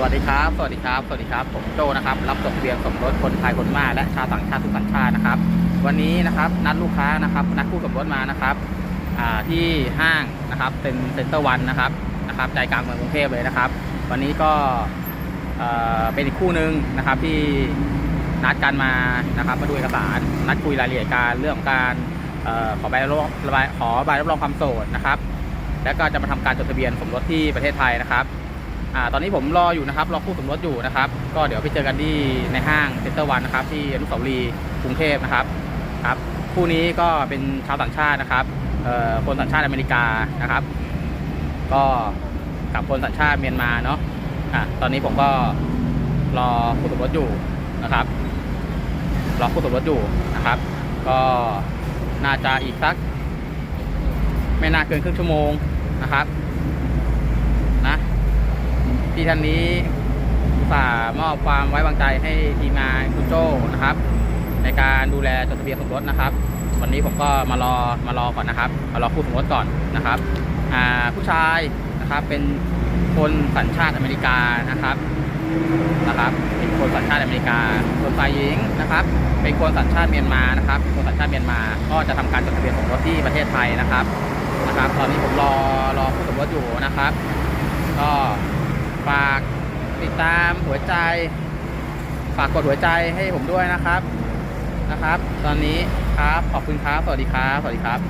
สวัสดีครับ สวัสดีครับ สวัสดีครับ ผมโจนะครับ รับจดทะเบียนสมรสคนไทยคนมาและชาวต่างชาติทุกสัญชาตินะครับ วันนี้นะครับนัดลูกค้านะครับ นัดคู่สมรสมานะครับที่ห้างนะครับเป็นเซ็นเตอร์วันนะครับนะครับใจกลางเมืองกรุงเทพเลยนะครับ วันนี้ก็เป็นอีกคู่หนึ่งนะครับที่นัดกันมานะครับมาดูเอกสารนัดคุยรายละเอียดการเรื่องของการขอใบรับรองขอใบรับรองความโสดนะครับ แล้วก็จะมาทำการจดทะเบียนสมรสที่ประเทศไทยนะครับ อ่าตอนนี้ผมรออยู่นะครับรอคู่สมรสอยู่นะครับ ก็เดี๋ยวไปเจอกันที่ในห้างเซ็นเตอร์วันนะครับ ที่อนุสาวรีย์กรุงเทพนะครับครับคู่นี้ก็เป็นชาวต่างชาตินะครับเอ่อคนสัญชาติอเมริกานะครับ ก็กับคนสัญชาติเมียนมาเนาะอะตอนนี้ผมก็รอคู่สมรสอยู่นะครับ รอคู่สมรสอยู่นะครับ ก็น่าจะอีกสัก ไม่น่าเกินครึ่งชั่วโมงนะครับ ที่ท่านนี้ฝามอบความไว้วางใจให้ทีมงานคุณโจ้นะครับ ในการดูแลจดทะเบียนสมรสนะครับ วันนี้ผมก็มารอมารอก่อนนะครับมารอคู่สมรสก่อนนะครับผู้ชายนะครับเป็นคนสัญชาติอเมริกานะครับนะครับเป็นคนสัญชาติอเมริกาส่วนฝ่ายหญิงนะครับ เป็นคนสัญชาติเมียนมานะครับคนสัญชาติเมียนมา ก็จะทำการจดทะเบียนสมรสที่ประเทศไทยนะครับนะครับ ตอนนี้ผมรอรอคู่สมรสอยู่นะครับ ก็ ฝากติดตามหัวใจ ฝากกดหัวใจให้ผมด้วยนะครับนะครับ ตอนนี้ครับขอบคุณครับ สวัสดีครับ สวัสดีครับ